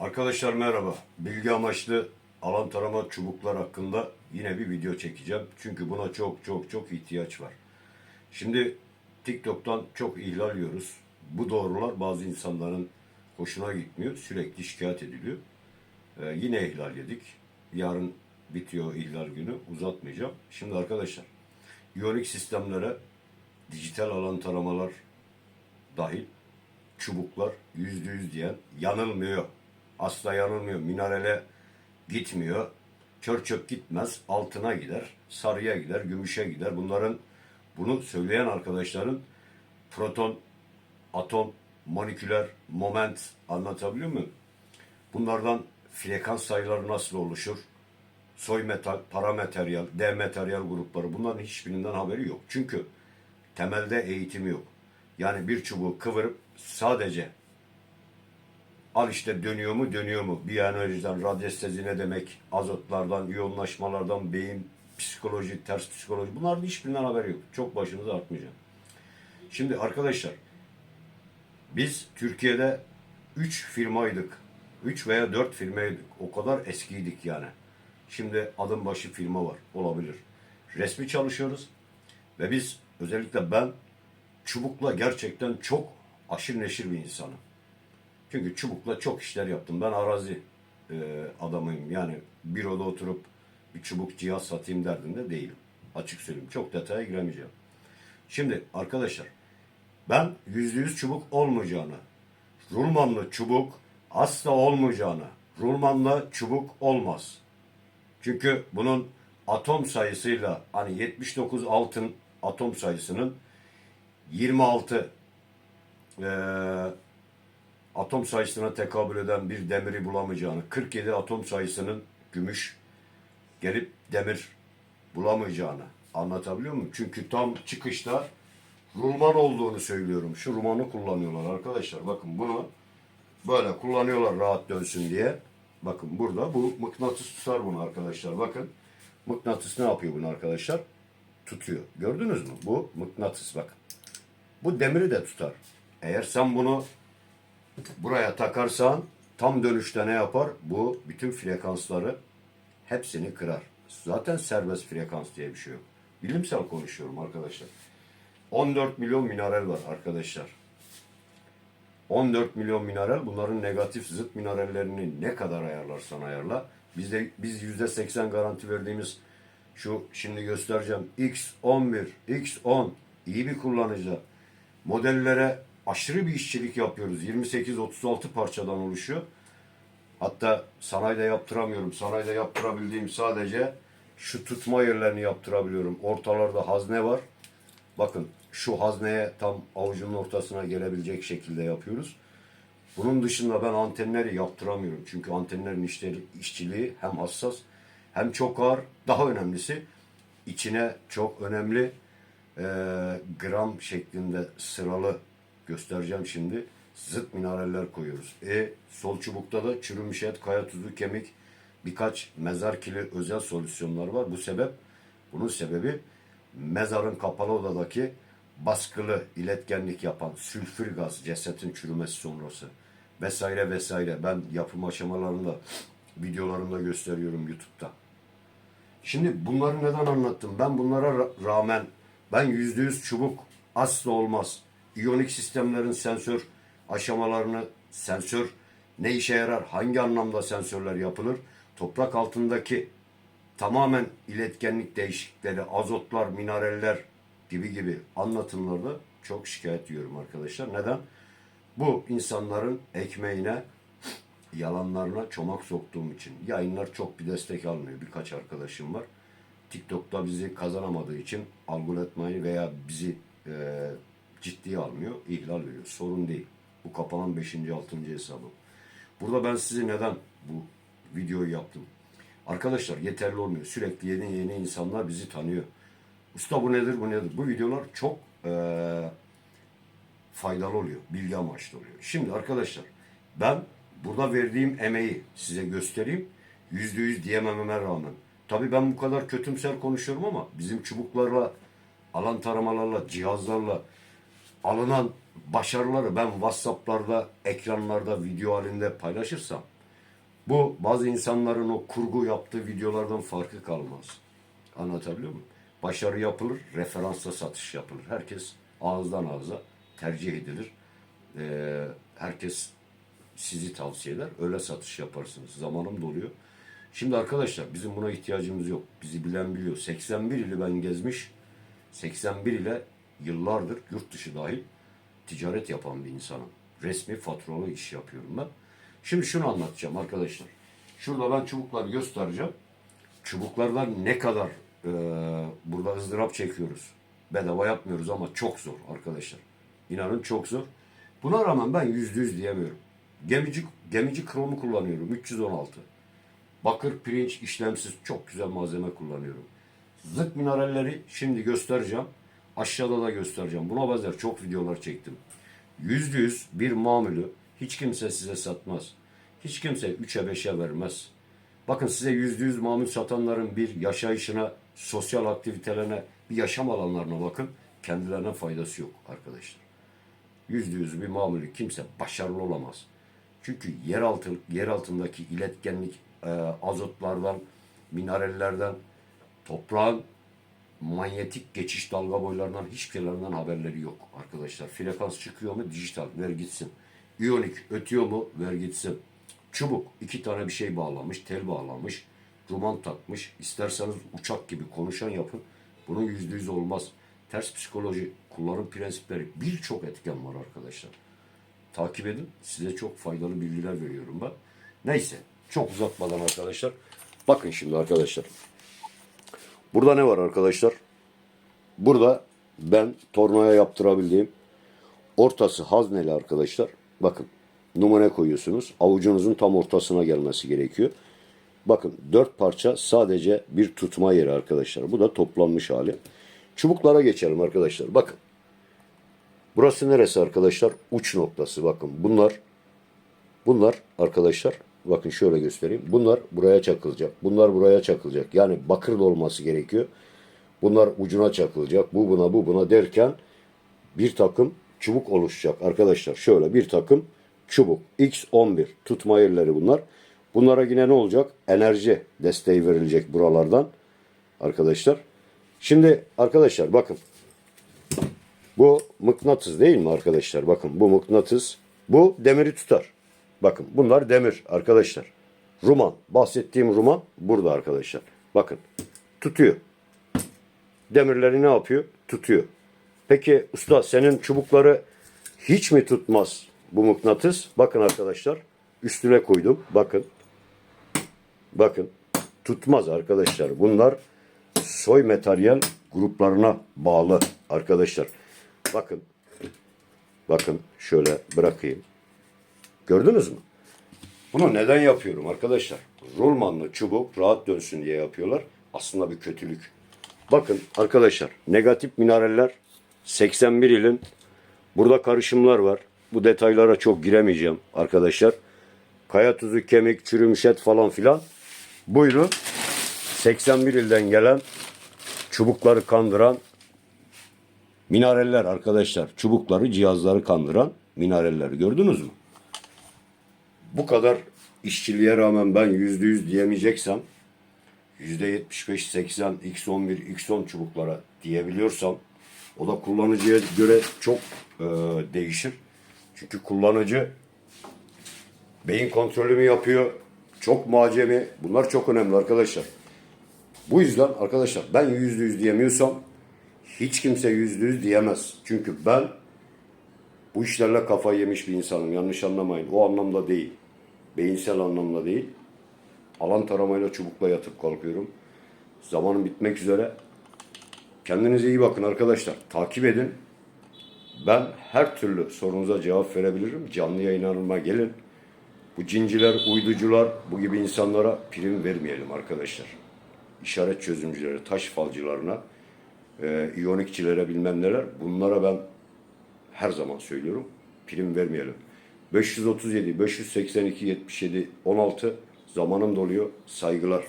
Arkadaşlar merhaba. Bilgi amaçlı alan tarama çubuklar hakkında yine bir video çekeceğim. Çünkü buna çok çok çok ihtiyaç var. Şimdi TikTok'tan çok ihlal yiyoruz. Bu doğrular bazı insanların hoşuna gitmiyor. Sürekli şikayet ediliyor. Ee, yine ihlal yedik. Yarın bitiyor ihlal günü. Uzatmayacağım. Şimdi arkadaşlar iyonik sistemlere dijital alan taramalar dahil çubuklar yüzde yüz diyen yanılmıyor. Asla yanılmıyor. Minerale gitmiyor. Çör çöp gitmez. Altına gider. Sarıya gider. Gümüşe gider. Bunların bunu söyleyen arkadaşların proton, atom, moleküler, moment anlatabiliyor muyum? Bunlardan frekans sayıları nasıl oluşur? Soy metal, paramateryal, D materyal grupları bunların hiçbirinden haberi yok. Çünkü temelde eğitimi yok. Yani bir çubuğu kıvırıp sadece al işte dönüyor mu dönüyor mu biyoenerjiden radyestezi ne demek azotlardan iyonlaşmalardan beyin psikoloji ters psikoloji bunların hiçbirinden haberi yok. Çok başınızı artmayacağım. Şimdi arkadaşlar biz Türkiye'de 3 firmaydık. 3 veya 4 firmaydık. O kadar eskiydik yani. Şimdi adım başı firma var. Olabilir. Resmi çalışıyoruz. Ve biz özellikle ben çubukla gerçekten çok aşırı neşir bir insanım. Çünkü çubukla çok işler yaptım. Ben arazi e, adamıyım. Yani büroda oturup bir çubuk cihaz satayım derdinde değilim. Açık söyleyeyim. Çok detaya giremeyeceğim. Şimdi arkadaşlar ben yüzde yüz çubuk olmayacağını, rulmanlı çubuk asla olmayacağını, rulmanla çubuk olmaz. Çünkü bunun atom sayısıyla hani 79 altın atom sayısının 26 eee, atom sayısına tekabül eden bir demiri bulamayacağını, 47 atom sayısının gümüş gelip demir bulamayacağını anlatabiliyor muyum? Çünkü tam çıkışta rulman olduğunu söylüyorum. Şu rumanı kullanıyorlar arkadaşlar. Bakın bunu böyle kullanıyorlar rahat dönsün diye. Bakın burada bu mıknatıs tutar bunu arkadaşlar. Bakın mıknatıs ne yapıyor bunu arkadaşlar? Tutuyor. Gördünüz mü? Bu mıknatıs bakın. Bu demiri de tutar. Eğer sen bunu buraya takarsan tam dönüşte ne yapar? Bu bütün frekansları hepsini kırar. Zaten serbest frekans diye bir şey yok. Bilimsel konuşuyorum arkadaşlar. 14 milyon mineral var arkadaşlar. 14 milyon mineral bunların negatif zıt minerallerini ne kadar ayarlarsan ayarla. Bizde biz %80 garanti verdiğimiz şu şimdi göstereceğim X11, X10 iyi bir kullanıcı. Modellere aşırı bir işçilik yapıyoruz. 28-36 parçadan oluşuyor. Hatta sanayide yaptıramıyorum. Sanayide yaptırabildiğim sadece şu tutma yerlerini yaptırabiliyorum. Ortalarda hazne var. Bakın şu hazneye tam avucunun ortasına gelebilecek şekilde yapıyoruz. Bunun dışında ben antenleri yaptıramıyorum. Çünkü antenlerin işleri, işçiliği hem hassas hem çok ağır. Daha önemlisi içine çok önemli e, gram şeklinde sıralı göstereceğim şimdi. Zıt mineraller koyuyoruz. E sol çubukta da çürümüş et, kaya tuzu, kemik birkaç mezar kili özel solüsyonlar var. Bu sebep bunun sebebi mezarın kapalı odadaki baskılı iletkenlik yapan sülfür gaz cesetin çürümesi sonrası vesaire vesaire ben yapım aşamalarında videolarımda gösteriyorum YouTube'da. Şimdi bunları neden anlattım? Ben bunlara ra- rağmen ben yüzde yüz çubuk asla olmaz. İyonik sistemlerin sensör aşamalarını sensör ne işe yarar? Hangi anlamda sensörler yapılır? Toprak altındaki tamamen iletkenlik değişiklikleri, azotlar, mineraller gibi gibi anlatımlarda çok şikayet ediyorum arkadaşlar. Neden? Bu insanların ekmeğine, yalanlarına çomak soktuğum için. Yayınlar çok bir destek almıyor. Birkaç arkadaşım var. TikTok'ta bizi kazanamadığı için algoritmayı veya bizi e, ciddiye almıyor, ihlal veriyor. Sorun değil. Bu kapanan 5. 6. hesabı. Burada ben size neden bu videoyu yaptım? Arkadaşlar yeterli olmuyor. Sürekli yeni yeni insanlar bizi tanıyor. Usta bu nedir bu nedir? Bu videolar çok eee, faydalı oluyor. Bilgi amaçlı oluyor. Şimdi arkadaşlar ben burada verdiğim emeği size göstereyim. Yüzde yüz diyemememe rağmen. Tabii ben bu kadar kötümser konuşuyorum ama bizim çubuklarla, alan taramalarla, cihazlarla alınan başarıları ben WhatsApp'larda, ekranlarda, video halinde paylaşırsam Bu bazı insanların o kurgu yaptığı videolardan farkı kalmaz. Anlatabiliyor muyum? Başarı yapılır, referansla satış yapılır. Herkes ağızdan ağza tercih edilir. Ee, herkes sizi tavsiye eder. Öyle satış yaparsınız. Zamanım doluyor. Şimdi arkadaşlar bizim buna ihtiyacımız yok. Bizi bilen biliyor. 81 ili ben gezmiş. 81 ile yıllardır yurt dışı dahil ticaret yapan bir insanım. Resmi faturalı iş yapıyorum ben. Şimdi şunu anlatacağım arkadaşlar. Şurada ben çubukları göstereceğim. Çubuklardan ne kadar e, burada ızdırap çekiyoruz. Bedava yapmıyoruz ama çok zor arkadaşlar. İnanın çok zor. Buna rağmen ben yüzde yüz diyemiyorum. Gemici, gemici kromu kullanıyorum. 316. Bakır pirinç işlemsiz çok güzel malzeme kullanıyorum. Zıt mineralleri şimdi göstereceğim. Aşağıda da göstereceğim. Buna benzer çok videolar çektim. Yüzde yüz bir mamülü hiç kimse size satmaz. Hiç kimse 3'e 5'e vermez. Bakın size yüzde yüz mamül satanların bir yaşayışına, sosyal aktivitelerine, bir yaşam alanlarına bakın. Kendilerine faydası yok arkadaşlar. Yüzde yüz bir mamülü kimse başarılı olamaz. Çünkü yer, altı, yer altındaki iletkenlik e, azotlardan, minerallerden, toprağın manyetik geçiş dalga boylarından hiçbirlerinden haberleri yok arkadaşlar. Frekans çıkıyor mu? Dijital. Ver gitsin. İyonik ötüyor mu? Ver gitsin. Çubuk. iki tane bir şey bağlamış. Tel bağlamış. Roman takmış. İsterseniz uçak gibi konuşan yapın. Bunun yüzde yüz olmaz. Ters psikoloji, kullanım prensipleri birçok etken var arkadaşlar. Takip edin. Size çok faydalı bilgiler veriyorum ben. Neyse. Çok uzatmadan arkadaşlar. Bakın şimdi arkadaşlar. Burada ne var arkadaşlar? Burada ben tornaya yaptırabildiğim ortası hazneli arkadaşlar. Bakın numune koyuyorsunuz. Avucunuzun tam ortasına gelmesi gerekiyor. Bakın dört parça sadece bir tutma yeri arkadaşlar. Bu da toplanmış hali. Çubuklara geçelim arkadaşlar. Bakın. Burası neresi arkadaşlar? Uç noktası. Bakın bunlar bunlar arkadaşlar bakın şöyle göstereyim. Bunlar buraya çakılacak. Bunlar buraya çakılacak. Yani bakır olması gerekiyor. Bunlar ucuna çakılacak. Bu buna bu buna derken bir takım çubuk oluşacak arkadaşlar. Şöyle bir takım çubuk. X11 tutma yerleri bunlar. Bunlara yine ne olacak? Enerji desteği verilecek buralardan arkadaşlar. Şimdi arkadaşlar bakın. Bu mıknatıs değil mi arkadaşlar? Bakın bu mıknatıs. Bu demiri tutar. Bakın bunlar demir arkadaşlar. Ruman. Bahsettiğim ruman burada arkadaşlar. Bakın tutuyor. Demirleri ne yapıyor? Tutuyor. Peki usta senin çubukları hiç mi tutmaz bu mıknatıs? Bakın arkadaşlar üstüne koydum. Bakın. Bakın. Tutmaz arkadaşlar. Bunlar soy materyal gruplarına bağlı arkadaşlar. Bakın. Bakın şöyle bırakayım. Gördünüz mü? Bunu neden yapıyorum arkadaşlar? Rulmanlı çubuk rahat dönsün diye yapıyorlar. Aslında bir kötülük. Bakın arkadaşlar negatif mineraller 81 ilin burada karışımlar var. Bu detaylara çok giremeyeceğim arkadaşlar. Kaya tuzu, kemik, çürümüş et falan filan. Buyurun 81 ilden gelen çubukları kandıran mineraller arkadaşlar. Çubukları, cihazları kandıran mineraller gördünüz mü? Bu kadar işçiliğe rağmen ben yüzde yüz diyemeyeceksem yüzde 75-80 X11, X10 çubuklara diyebiliyorsam o da kullanıcıya göre çok e, değişir. Çünkü kullanıcı beyin kontrolü mü yapıyor, çok mu acemi? Bunlar çok önemli arkadaşlar. Bu yüzden arkadaşlar ben yüzde yüz diyemiyorsam hiç kimse yüzde yüz diyemez. Çünkü ben bu işlerle kafayı yemiş bir insanım. Yanlış anlamayın. O anlamda değil. Beyinsel anlamda değil. Alan taramayla çubukla yatıp kalkıyorum. Zamanım bitmek üzere. Kendinize iyi bakın arkadaşlar. Takip edin. Ben her türlü sorunuza cevap verebilirim. Canlı yayınlarıma gelin. Bu cinciler, uyducular, bu gibi insanlara prim vermeyelim arkadaşlar. İşaret çözümcüleri, taş falcılarına, e, iyonikçilere bilmem neler. Bunlara ben her zaman söylüyorum. Prim vermeyelim. 537, 582, 77, 16 zamanım doluyor. Saygılar.